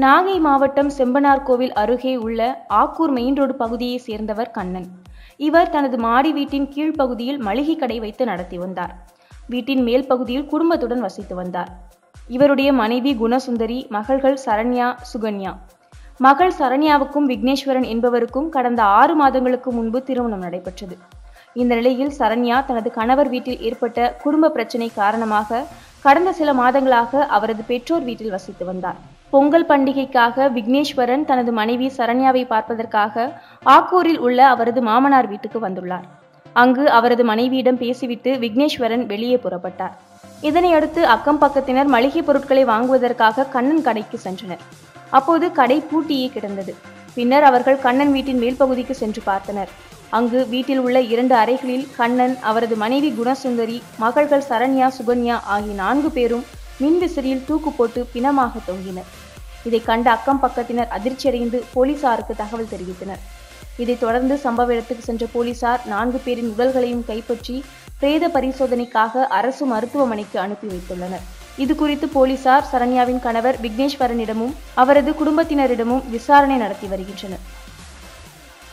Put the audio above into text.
நாகை மாவட்டம் செம்பனார்கோவில் அருகே உள்ள ஆக்கூர் மெயின் ரோடு பகுதியை சேர்ந்தவர் கண்ணன். இவர் தனது மாடி வீட்டின் கீழ்ப்பகுதியில் மளிகை கடை வைத்து நடத்தி வந்தார். வீட்டின் மேல் பகுதியில் குடும்பத்துடன் வசித்து வந்தார். இவருடைய மனைவி குணசுந்தரி மகள்கள் சரண்யா சுகன்யா. மகள் சரண்யாவுக்கும் விக்னேஸ்வரன் என்பவருக்கும் கடந்த ஆறு மாதங்களுக்கு முன்பு திருமணம் நடைபெற்றது. இந்த நிலையில் சரண்யா தனது கணவர் வீட்டில் ஏற்பட்ட குடும்ப பிரச்சனை காரணமாக கடந்த சில மாதங்களாக அவரது பெற்றோர் வீட்டில் வசித்து வந்தார். பொங்கல் பண்டிகைக்காக விக்னேஸ்வரன் தனது மனைவி சரண்யாவை பார்ப்பதற்காக ஆக்கூரில் உள்ள அவரது மாமனார் வீட்டுக்கு வந்துள்ளார். அங்கு அவரது மனைவியிடம் பேசிவிட்டு விக்னேஸ்வரன் வெளியே புறப்பட்டார். இதனையடுத்து அக்கம் பக்கத்தினர் மளிகை பொருட்களை வாங்குவதற்காக கண்ணன் கடைக்கு சென்றனர். அப்போது கடை பூட்டியே கிடந்தது. பின்னர் அவர்கள் கண்ணன் வீட்டின் மேல் பகுதிக்கு சென்று பார்த்தனர். அங்கு வீட்டில் உள்ள இரண்டு அறைகளில் கண்ணன் அவரது மனைவி குணசுந்தரி மகள்கள் சரண்யா சுகன்யா ஆகிய நான்கு பேரும் மின்விசிறியில் தூக்கு போட்டு பிணமாக தொங்கினர். இதை கண்ட அக்கம் பக்கத்தினர் அதிர்ச்சியடைந்து போலீசாருக்கு தகவல் தெரிவித்தனர். இதைத் தொடர்ந்து சம்பவ இடத்துக்கு சென்ற போலீசார் நான்கு பேரின் உடல்களையும் கைப்பற்றி பிரேத பரிசோதனைக்காக அரசு மருத்துவமனைக்கு அனுப்பி வைத்துள்ளனர். இது குறித்து போலீசார் சரண்யாவின் கணவர் விக்னேஸ்வரனிடமும் அவரது குடும்பத்தினரிடமும் விசாரணை நடத்தி வருகின்றனர்.